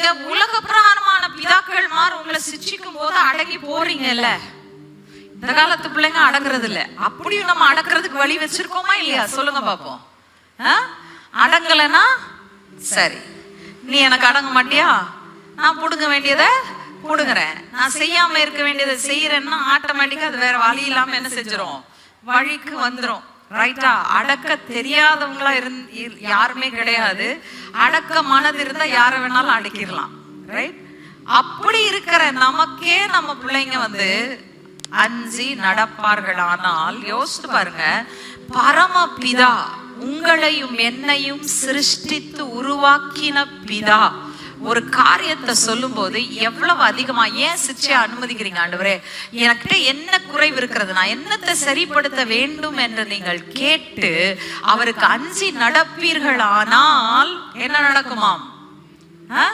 நீங்க உலக பிரகாரமான பிதாக்கள் மாறு உங்களை சிச்சிக்கும் போது அடங்கி போறீங்கல்ல? இந்த காலத்து பிள்ளைங்க அடங்குறது இல்ல அப்படியும் நம்ம அடக்குறதுக்கு வழி வச்சிருக்கோமா இல்லையா? சொல்லுங்க பாப்போம். ஆ? அடங்கலைன்னா சரி. நீ எனக்கு அடங்க மாட்டியா? நான் புடுங்க வேண்டியதை புடுங்குறேன். நான் செய்யாம இருக்க வேண்டியதை செய்யறேன்னா ஆட்டோமேட்டிக்கா அது வேற வழி இல்லாம என்ன செஞ்சிடும் வழிக்கு வந்துடும் ரைட்டா அடக்க தெரியாதவங்களா இருந் யாருமே கிடையாது. அடக்க மனது இருந்தா யாரை வேணாலும் அடக்கிடலாம். ரைட் அப்படி இருக்கிற நமக்கே நம்ம பிள்ளைங்க வந்து அஞ்சி நடப்பார்களானால் யோசித்து பாருங்க. பரமபிதா உங்களையும் என்னையும் சிருஷ்டித்து உருவாக்கின பிதா. ஒரு காரியத்தை சொல்லும்போது எவ்வளவு அதிகமா ஏன் சிச்சை அனுமதிக்கிறீங்க ஆண்டவரே? எனக்கிட்ட என்ன குறைவு இருக்கிறது? நான் என்னத்தை சரிப்படுத்த வேண்டும் என்று நீங்கள் கேட்டு அவருக்கு அஞ்சி நடப்பீர்களானால் என்ன நடக்குமாம்? ஆ?